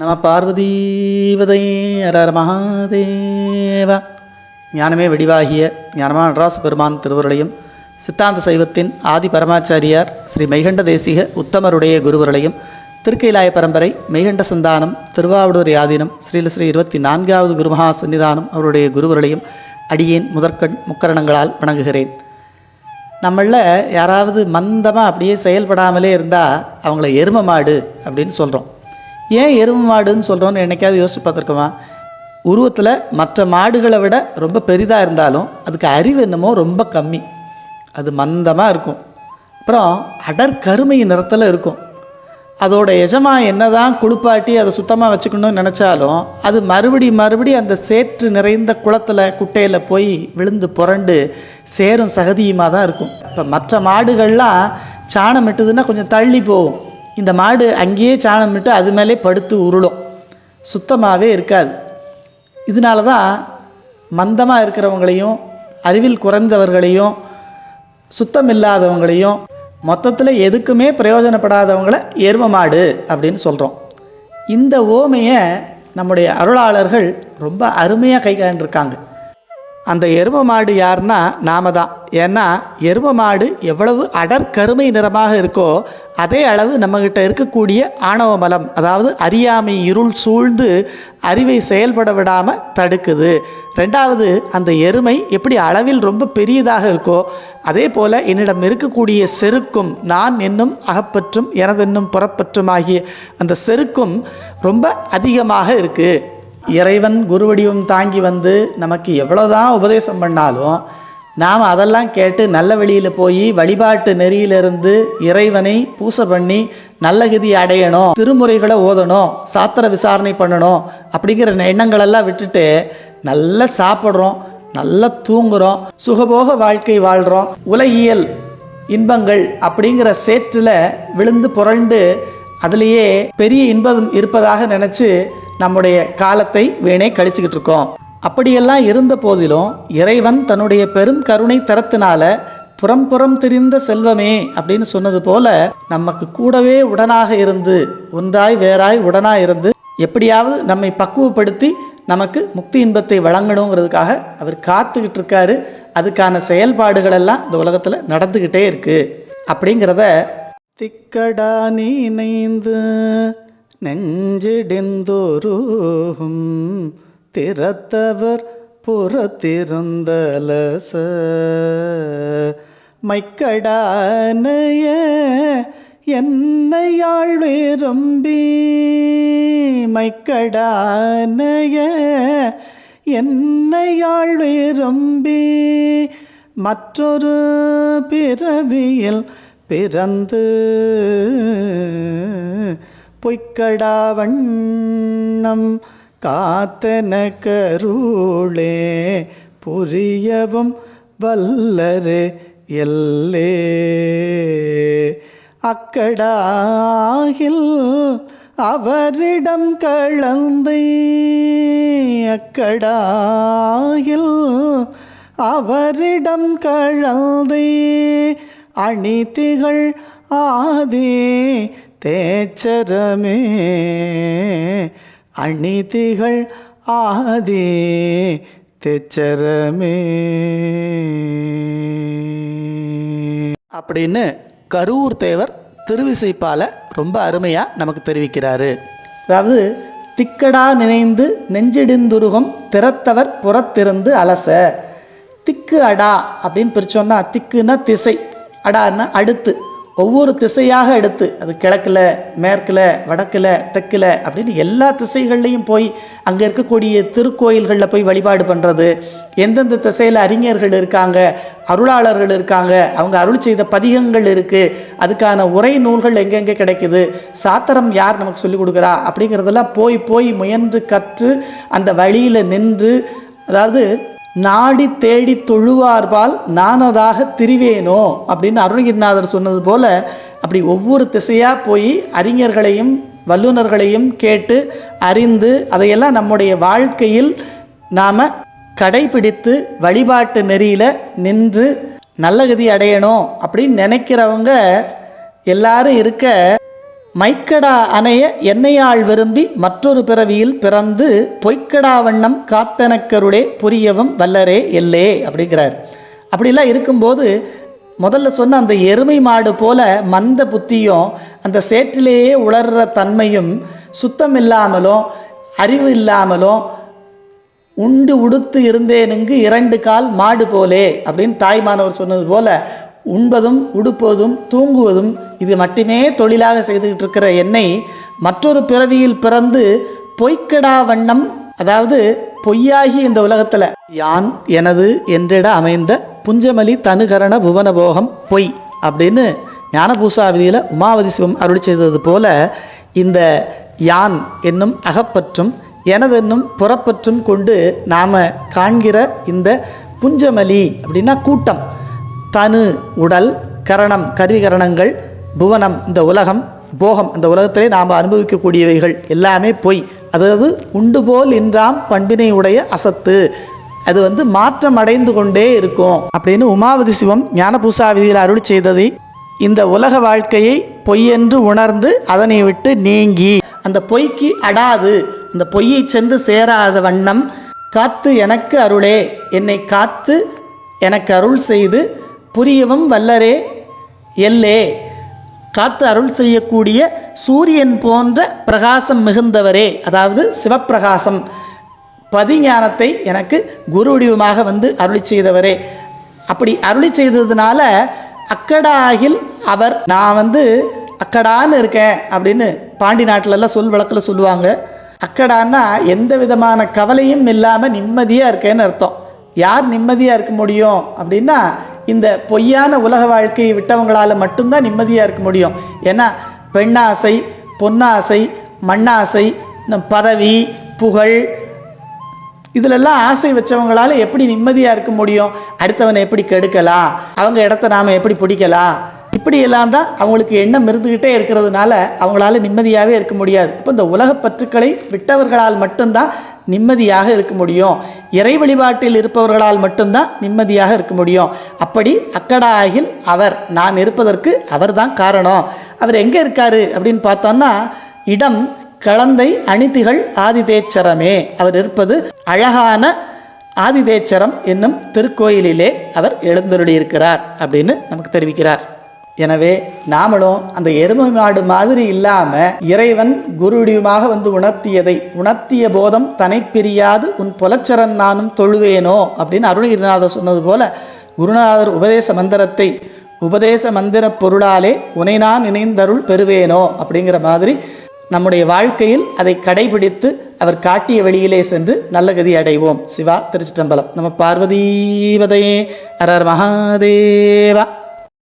நம பார்வதீவதை அரர மகாதேவா. ஞானமே வடிவாகிய ஞானமான நடராச பெருமான் திருவருளையும் சித்தாந்த சைவத்தின் ஆதி பரமாச்சாரியார் ஸ்ரீ மெய்கண்ட தேசிக உத்தமருடைய குருவருளையும் திருக்கைலாய பரம்பரை மெய்கண்ட சந்தானம் திருவாவூர் யாதீனம் ஸ்ரீல ஸ்ரீ இருபத்தி நான்காவது குருமகா சன்னிதானம் அவருடைய குருவருளையும் அடியேன் முதற்கண் முக்கரணங்களால் வணங்குகிறேன். நம்மளில் யாராவது மந்தமாக அப்படியே செயல்படாமலே இருந்தால் அவங்கள எரும மாடு அப்படின்னு சொல்கிறோம் ஏன் எருமை மாடுன்னு சொல்கிறோன்னு என்னைக்காவது யோசிச்சு பார்த்துருக்கோமா? உருவத்தில் மற்ற மாடுகளை விட ரொம்ப பெரிதாக இருந்தாலும் அதுக்கு அறிவு என்னமோ ரொம்ப கம்மி. அது மந்தமாக இருக்கும். அப்புறம் அடர் கருமை நிறத்தில் இருக்கும். அதோட எஜமா என்னதான் குளிப்பாட்டி அதை சுத்தமாக வச்சுக்கணும்னு நினச்சாலும் அது மறுபடி மறுபடி அந்த சேற்று நிறைந்த குளத்தில் குட்டையில் போய் விழுந்து புரண்டு சேரும் சகதியுமாக தான் இருக்கும். இப்போ மற்ற மாடுகள்லாம் சாணம் இட்டுதுன்னா கொஞ்சம் தள்ளி போகும். இந்த மாடு அங்கேயே சாணம் விட்டு அது மேலே படுத்து உருளும். சுத்தமாகவே இருக்காது. இதனால தான் மந்தமாக இருக்கிறவங்களையும் அறிவில் குறைந்தவர்களையும் சுத்தம் இல்லாதவங்களையும் மொத்தத்தில் எதுக்குமே பிரயோஜனப்படாதவங்கள எரும மாடு அப்படின்னு சொல்கிறோம் இந்த ஓமையை நம்முடைய அருளாளர்கள் ரொம்ப அருமையாக கைகாண்டிருக்காங்க. அந்த எரும மாடு யாருன்னா நாம தான். ஏன்னா எரும மாடு எவ்வளவு அடற்கருமை நிறமாக இருக்கோ அதே அளவு நம்மக்கிட்ட இருக்கக்கூடிய ஆணவ மலம் அதாவது அறியாமை இருள் சூழ்ந்து அறிவை செயல்பட விடாமல் தடுக்குது. ரெண்டாவது அந்த எருமை எப்படி அளவில் ரொம்ப பெரியதாக இருக்கோ அதே போல் என்னிடம் இருக்கக்கூடிய செருக்கும் நான் என்னும் அகப்பற்றும் எனதென்னும் புறப்பற்றும் ஆகிய அந்த செருக்கும் ரொம்ப அதிகமாக இருக்குது இறைவன் குருவடிவம் தாங்கி வந்து நமக்கு எவ்வளோதான் உபதேசம் பண்ணாலும் நாம் அதெல்லாம் கேட்டு நல்ல வழியில் போய் வழிபாட்டு நெறியிலிருந்து இறைவனை பூசை பண்ணி நல்ல கதி அடையணும் திருமுறைகளை ஓதணும் சாத்திர விசாரணை பண்ணணும் அப்படிங்கிற எண்ணங்களெல்லாம் விட்டுட்டு நல்லா சாப்பிட்றோம் நல்லா தூங்குறோம் சுகபோக வாழ்க்கை வாழ்கிறோம் உலகியல் இன்பங்கள் அப்படிங்கிற சேற்றில் விழுந்து புரண்டு அதுலேயே பெரிய இன்பம் இருப்பதாக நினச்சி நம்முடைய காலத்தை வீணே கழிச்சுக்கிட்டு இருக்கோம். அப்படியெல்லாம் இருந்த போதிலும் இறைவன் தன்னுடைய பெரும் கருணை தரத்தினால புறம் புறம் திரிந்த செல்வமே அப்படின்னு சொன்னது போல நமக்கு கூடவே உடனாக இருந்து ஒன்றாய் வேறாய் உடனாய் இருந்து எப்படியாவது நம்மை பக்குவப்படுத்தி நமக்கு முக்தி இன்பத்தை வழங்கணுங்கிறதுக்காக அவர் காத்துக்கிட்டு இருக்காரு. அதுக்கான செயல்பாடுகள் எல்லாம் இந்த உலகத்தில் நடந்துக்கிட்டே இருக்கு. அப்படிங்கிறத திக்கடா நீனைந்து நெஞ்சிடிந்தோருகும் திறத்தவர் புறத்திருந்தலச. மைக்கடானைய என்னையாள் விரும்பி மைக்கடானைய என்னையாள் விரும்பி மற்றொரு பிறவியில் பிறந்து பொய்க்கடாவண்ணம் காத்தன கருளே புரியவும் வல்லரே எல்லே. அக்கடாகில் அவரிடம் கலந்தை அக்கடாகில் அவரிடம் கலந்தை அணிதிகள் ஆதே தேச்சரமே. அநீதிகள் ஆதி தேச்சரமே. அப்படின்னு கரூர் தேவர் திருவிசைப்பால ரொம்ப அருமையாக நமக்கு தெரிவிக்கிறாரு. அதாவது திக்கடா நினைந்து நெஞ்சிடிந்துருகம் திறத்தவர் புறத்திருந்து அலச. திக்கு அடா அப்படின்னு பிரிச்சோன்னா திக்குன்னா திசை அடான்னா அடுத்து. ஒவ்வொரு திசையாக எடுத்து அது கிழக்கில் மேற்கில் வடக்கில் தெற்கில் அப்படின்னு எல்லா திசைகள்லையும் போய் அங்கே இருக்கக்கூடிய திருக்கோயில்களில் போய் வழிபாடு பண்ணுறது எந்தெந்த திசையில் அறிஞர்கள் இருக்காங்க அருளாளர்கள் இருக்காங்க அவங்க அருள் செய்த பதிகங்கள் இருக்குது அதுக்கான உரை நூல்கள் எங்கெங்கே கிடைக்குது சாத்திரம் யார் நமக்கு சொல்லிக் கொடுக்குறா அப்படிங்கிறதெல்லாம் போய் போய் முயன்று கற்று அந்த வழியில் நின்று அதாவது நாடி தேடி தொழுவார்பால் நானதாக திரிவேனோ? அப்படின்னு அருணகிரிநாதர் சொன்னது போல் அப்படி ஒவ்வொரு திசையாக போய் அறிஞர்களையும் வல்லுநர்களையும் கேட்டு அறிந்து அதையெல்லாம் நம்முடைய வாழ்க்கையில் நாம் கடைபிடித்து வழிபாட்டு நெறியில் நின்று நல்ல கதி அடையணும் அப்படின்னு நினைக்கிறவங்க எல்லாரும் இருக்க மைக்கடா அணைய என்னையாள் விரும்பி மற்றொரு பிறவியில் பிறந்து பொய்க்கடா வண்ணம் காத்தனக்கருளே புரியவும் வல்லரே எல்லே அப்படிங்கிறார். அப்படிலாம் இருக்கும்போது முதல்ல சொன்ன அந்த எருமை மாடு போல மந்த புத்தியும் அந்த சேற்றிலேயே உளர்ற தன்மையும் சுத்தம் இல்லாமலும் அறிவு இல்லாமலும் உண்டு உடுத்து இருந்தேனுங்கு இரண்டு கால் மாடு போலே அப்படின்னு தாய்மானவர் சொன்னது போல உண்பதும் உடுப்பதும் தூங்குவதும் இது மட்டுமே தொழிலாக செய்துக்கிட்டு இருக்கிற என்னை மற்றொரு பிறவியில் பிறந்து பொய்க்கடா வண்ணம் அதாவது பொய்யாகி இந்த உலகத்தில். யான் எனது என்றிட அமைந்த புஞ்சமலி தனுகரண புவனபோகம் பொய் அப்படின்னு ஞானபூசாவிதியில் உமாவதி சிவம் அருள் செய்தது போல இந்த யான் என்னும் அகப்பற்றும் எனதென்னும் புறப்பற்றும் கொண்டு நாம் காண்கிற இந்த புஞ்சமலி அப்படின்னா கூட்டம். தனு உடல் கரணம் கருவிகரணங்கள் புவனம் இந்த உலகம் போகம் இந்த உலகத்திலே நாம் அனுபவிக்கக்கூடியவைகள் எல்லாமே பொய். அதாவது உண்டு போல் இன்றாம் பண்பினை உடைய அசத்து. அது வந்து மாற்றம் அடைந்து கொண்டே இருக்கும். அப்படின்னு உமாவதி சிவம் ஞானபூசா விதியில் அருள் செய்ததை இந்த உலக வாழ்க்கையை பொய்யென்று உணர்ந்து அதனை விட்டு நீங்கி. அந்த பொய்க்கு அடாது. அந்த பொய்யை சென்று சேராத வண்ணம் காத்து எனக்கு அருளே. என்னை காத்து எனக்கு அருள் செய்து புரியவும் வல்லரே. எல்லே காத்து அருள் செய்யக்கூடிய சூரியன் போன்ற பிரகாசம் மிகுந்தவரே. அதாவது சிவப்பிரகாசம். பதிஞானத்தை எனக்கு குரு வடிவமாக வந்து அருளி செய்தவரே. அப்படி அருளி செய்ததுனால அக்கடாகில் அவர் நான் வந்து அக்கடான்னு இருக்கேன் அப்படின்னு பாண்டி நாட்டிலெல்லாம் சொல் வழக்கில் சொல்லுவாங்க. அக்கடான்னா எந்த விதமான கவலையும் இல்லாமல் நிம்மதியாக இருக்கேன்னு அர்த்தம். யார் நிம்மதியாக இருக்க முடியும் அப்படின்னா இந்த பொய்யான உலக வாழ்க்கையை விட்டவங்களால் மட்டும்தான் நிம்மதியாக இருக்க முடியும். ஏன்னா பெண்ணாசை பொன்னாசை மண்ணாசை இந்த பதவி புகழ் இதிலெல்லாம் ஆசை வச்சவங்களால எப்படி நிம்மதியாக இருக்க முடியும்? அடுத்தவனை எப்படி கெடுக்கலாம்? அவங்க இடத்த நாம் எப்படி பிடிக்கலாம்? இப்படியெல்லாம் தான் அவங்களுக்கு எண்ணம் இருந்துக்கிட்டே இருக்கிறதுனால அவங்களால நிம்மதியாகவே இருக்க முடியாது. இப்போ இந்த உலகப் பற்றுக்களை விட்டவர்களால் மட்டும்தான் நிம்மதியாக இருக்க முடியும். இறை வழிபாட்டில் இருப்பவர்களால் மட்டும்தான் நிம்மதியாக இருக்க முடியும். அப்படி அக்கடாயில் அவர் நான் இருப்பதற்கு அவர்தான் காரணம். அவர் எங்கே இருக்காரு அப்படின்னு பார்த்தோம்னா இடம் கலந்தை அணிதிகள் ஆதிதேச்சரமே. அவர் இருப்பது அழகான ஆதிதேச்சரம் என்னும் திருக்கோயிலிலே அவர் எழுந்தருளியிருக்கிறார் அப்படின்னு நமக்கு தெரிவிக்கிறார். எனவே நாமளும் அந்த எருமை மாடு மாதிரி இல்லாமல் இறைவன் குருடியுமாக வந்து உணர்த்தியதை உணர்த்திய போதம் தனை பிரியாது உன் புலச்சரன் நானும் தொழுவேனோ அப்படின்னு அருணகிரிநாதர் சொன்னது போல குருநாதர் உபதேச மந்திரத்தை உபதேச மந்திர பொருளாலே உனை நான் இணைந்தருள் பெறுவேனோ அப்படிங்கிற மாதிரி நம்முடைய வாழ்க்கையில் அதை கடைபிடித்து அவர் காட்டிய வழியிலே சென்று நல்ல கதி அடைவோம். சிவா திருச்சிட்டம்பலம் நம்ம பார்வதீபதே அரர் மகாதேவா.